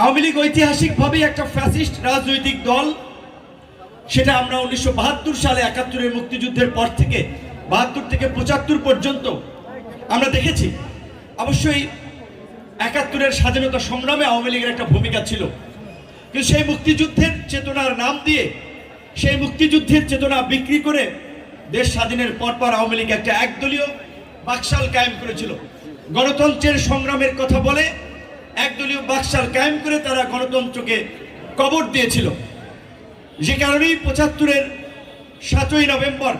আওয়ামী লীগ ঐতিহাসিকভাবেই একটা ফ্যাসিস্ট রাজনৈতিক দল। সেটা আমরা উনিশশো বাহাত্তর সালে একাত্তরের মুক্তিযুদ্ধের পর থেকে, বাহাত্তর থেকে পঁচাত্তর পর্যন্ত আমরা দেখেছি। অবশ্যই একাত্তরের স্বাধীনতা সংগ্রামে আওয়ামী লীগের একটা ভূমিকা ছিল। কিন্তু সেই মুক্তিযুদ্ধের চেতনার নাম দিয়ে, সেই মুক্তিযুদ্ধের চেতনা বিক্রি করে দেশ স্বাধীনের পরপর আওয়ামী লীগ একটা একদলীয় বাকশাল কায়েম করেছিল। গণতন্ত্রের সংগ্রামের কথা বলে একদলীয় বাকশাল কায়েম করে তারা গণতন্ত্রকে কবর দিয়েছিল। যে কারণেই পঁচাত্তরের সাতই নভেম্বর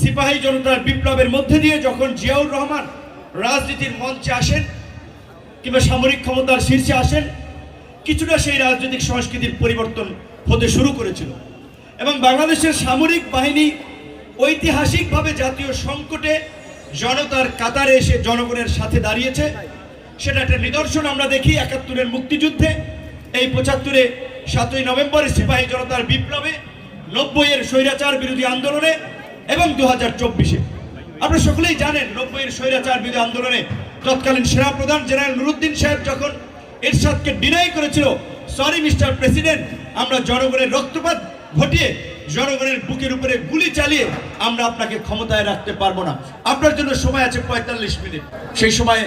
সিপাহী জনতার বিপ্লবের মধ্যে দিয়ে যখন জিয়াউর রহমান রাজনীতির মঞ্চে আসেন কিংবা সামরিক ক্ষমতার শীর্ষে আসেন, কিছুটা সেই রাজনৈতিক সংস্কৃতির পরিবর্তন হতে শুরু করেছিল। এবং বাংলাদেশের সামরিক বাহিনী ঐতিহাসিকভাবে জাতীয় সংকটে জনতার কাতারে এসে জনগণের সাথে দাঁড়িয়েছে। সেটা একটা নিদর্শন। আমরা দেখি একাত্তরের মুক্তিযুদ্ধে, এই পঁচাত্তরে সাতই নভেম্বরে সিপাহী জনতার বিপ্লবে, নব্বইয়ের স্বৈরাচার বিরোধী আন্দোলনে এবং দু হাজার চব্বিশে। আপনারা সকলেই জানেন, নব্বইয়ের স্বৈরাচার বিরোধী আন্দোলনে তৎকালীন সেনাপ্রধান জেনারেল নুরুদ্দিন সাহেব যখন এরশাদকে ডিনাই করেছিল সরি মিস্টার প্রেসিডেন্ট আমরা জনগণের রক্তপাত ঘটিয়ে জনগণের বুকের উপরে গুলি চালিয়ে আমরা আপনাকে ক্ষমতায় রাখতে পারব না। আপনার জন্য সময় আছে পঁয়তাল্লিশ মিনিট। সেই সময়ে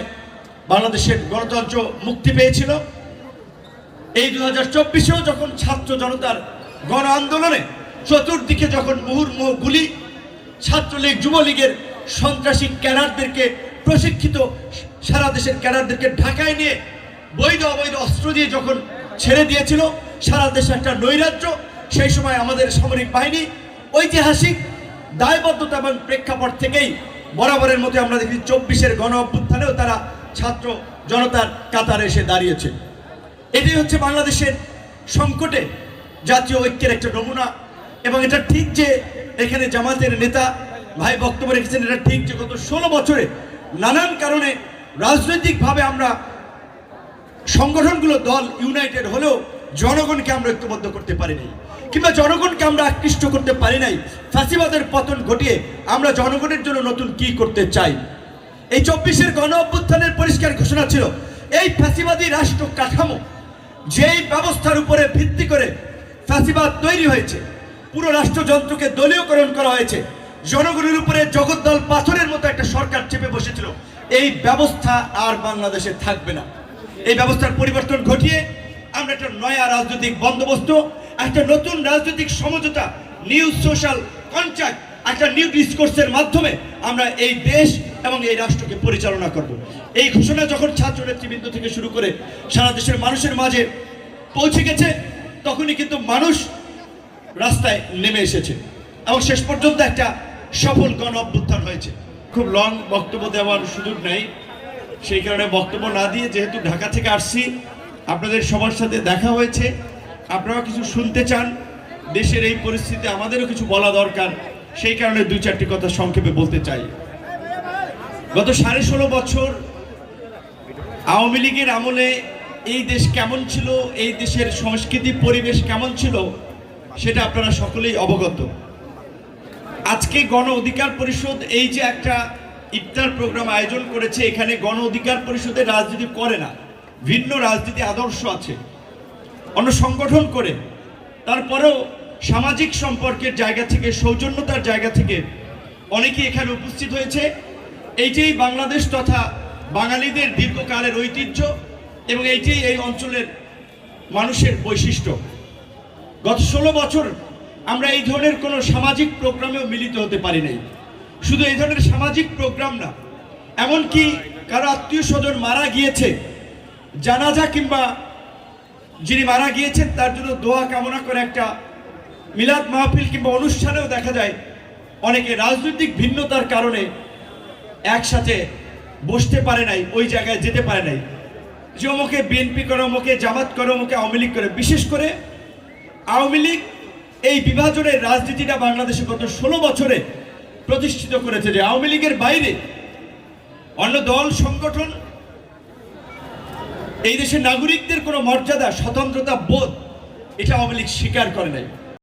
বাংলাদেশের গণতন্ত্র মুক্তি পেয়েছিল। এই দু হাজার চব্বিশেও যখন ছাত্র জনতার গণ আন্দোলনে চতুর্দিকে যখন মুহুর্মুহ গুলি, ছাত্রলীগ, যুবলীগের সন্ত্রাসী ক্যাডারদেরকে প্রশিক্ষিত, সারা দেশের ক্যাডারদেরকে ঢাকায় নিয়ে বৈধ অবৈধ অস্ত্র দিয়ে যখন ছেড়ে দিয়েছিল, সারা দেশে একটা নৈরাজ্য, সেই সময় আমাদের সামরিক বাহিনী ঐতিহাসিক, দায়বদ্ধতা এবং প্রেক্ষাপট থেকেই বরাবরের মতো আমরা দেখি চব্বিশের গণ অভ্যুত্থানেও তারা ছাত্র জনতার কাতারে এসে দাঁড়িয়েছে। এটাই হচ্ছে বাংলাদেশের সংকটে জাতীয় ঐক্যের একটা নমুনা। এবং এটা ঠিক যে এখানে জামাতের নেতা ভাই বক্তব্য রেখেছেন, এটা ঠিক যে গত ষোলো বছরে নানান কারণে রাজনৈতিকভাবে আমরা সংগঠনগুলো, দল ইউনাইটেড হলেও জনগণকে আমরা ঐক্যবদ্ধ করতে পারি নাই কিংবা জনগণকে আমরা আকৃষ্ট করতে পারি নাই। ফাঁসিবাদের পতন ঘটিয়ে আমরা জনগণের জন্য নতুন কি করতে চাই? এই চব্বিশের গণ অভ্যুত্থানের পরিষ্কার ঘোষণা ছিল। এই ফ্যাসিবাদী রাষ্ট্র কাঠামো, যেই ব্যবস্থার উপরে ভিত্তি করে ফ্যাসিবাদ তৈরি হয়েছে, পুরো রাষ্ট্রযন্ত্রকে দলীয়করণ করা হয়েছে, জনগণের উপরে জগদ্দল পাথরের মতো একটা সরকার চেপে বসেছিল, এই ব্যবস্থা আর বাংলাদেশে থাকবে না। এই ব্যবস্থার পরিবর্তন ঘটিয়ে আমরা একটা নয়া রাজনৈতিক বন্দোবস্ত, একটা নতুন রাজনৈতিক সমঝোতা নিউ সোশ্যাল কন্ট্রাক্ট একটা নিউ ডিসকোর্সের মাধ্যমে আমরা এই দেশ এবং এই রাষ্ট্রকে পরিচালনা করব। এই ঘোষণা যখন ছাত্র নেতৃবৃন্দ থেকে শুরু করে সারা দেশের মানুষের মাঝে পৌঁছে গেছে, তখনই কিন্তু মানুষ রাস্তায় নেমে এসেছে এবং শেষ পর্যন্ত একটা সফল গণ অভ্যুত্থান হয়েছে। খুব লং বক্তব্য দেওয়ার সুযোগ নেই। সেই কারণে বক্তব্য না দিয়ে যেহেতু ঢাকা থেকে আসছি, আপনাদের সবার সাথে দেখা হয়েছে। আপনারা কিছু শুনতে চান। দেশের এই পরিস্থিতি আমাদেরও কিছু বলা দরকার। সেই কারণে দুই চারটি কথা সংক্ষেপে বলতে চাই। গত সাড়ে ষোলো বছর আওয়ামী লীগের আমলে এই দেশ কেমন ছিল, এই দেশের সংস্কৃতি পরিবেশ কেমন ছিল, সেটা আপনারা সকলেই অবগত। আজকে গণ অধিকার পরিষদ এই যে একটা ইফতার প্রোগ্রাম আয়োজন করেছে, এখানে গণ অধিকার পরিষদের রাজনীতি করে না, ভিন্ন রাজনীতি আদর্শ আছে। অন্য সংগঠন করে, তারপরেও সামাজিক সম্পর্কের জায়গা থেকে, সৌজন্যতার জায়গা থেকে অনেকেই এখানে উপস্থিত হয়েছে। এইটাই বাংলাদেশ তথা বাঙালিদের দীর্ঘকালের ঐতিহ্য এবং এইটাই এই অঞ্চলের মানুষের বৈশিষ্ট্য। গত ষোলো বছর আমরা এই ধরনের কোনো সামাজিক প্রোগ্রামেও মিলিত হতে পারি নাই। শুধু এই ধরনের সামাজিক প্রোগ্রাম না, এমনকি কারও আত্মীয় স্বজন মারা গিয়েছে, জানাজা কিংবা যিনি মারা গিয়েছেন তার জন্য দোয়া কামনা করে একটা মিলাদ মাহফিল কিংবা অনুষ্ঠানেও দেখা যায় অনেকে রাজনৈতিক ভিন্নতার কারণে একসাথে বসতে পারে নাই, ওই জায়গায় যেতে পারে নাই। যে অমুকে বিএনপি করে, অমুকে জামাত করে, অমুকে আওয়ামী লীগ করে, বিশেষ করে আওয়ামী লীগ এই বিভাজনের রাজনীতিটা বাংলাদেশে গত ষোলো বছরে প্রতিষ্ঠিত করেছে যে আওয়ামী লীগের বাইরে অন্য দল, সংগঠন, এই দেশের নাগরিকদের কোনো মর্যাদা, স্বতন্ত্রতা, বোধ, এটা আওয়ামী লীগ স্বীকার করে নাই।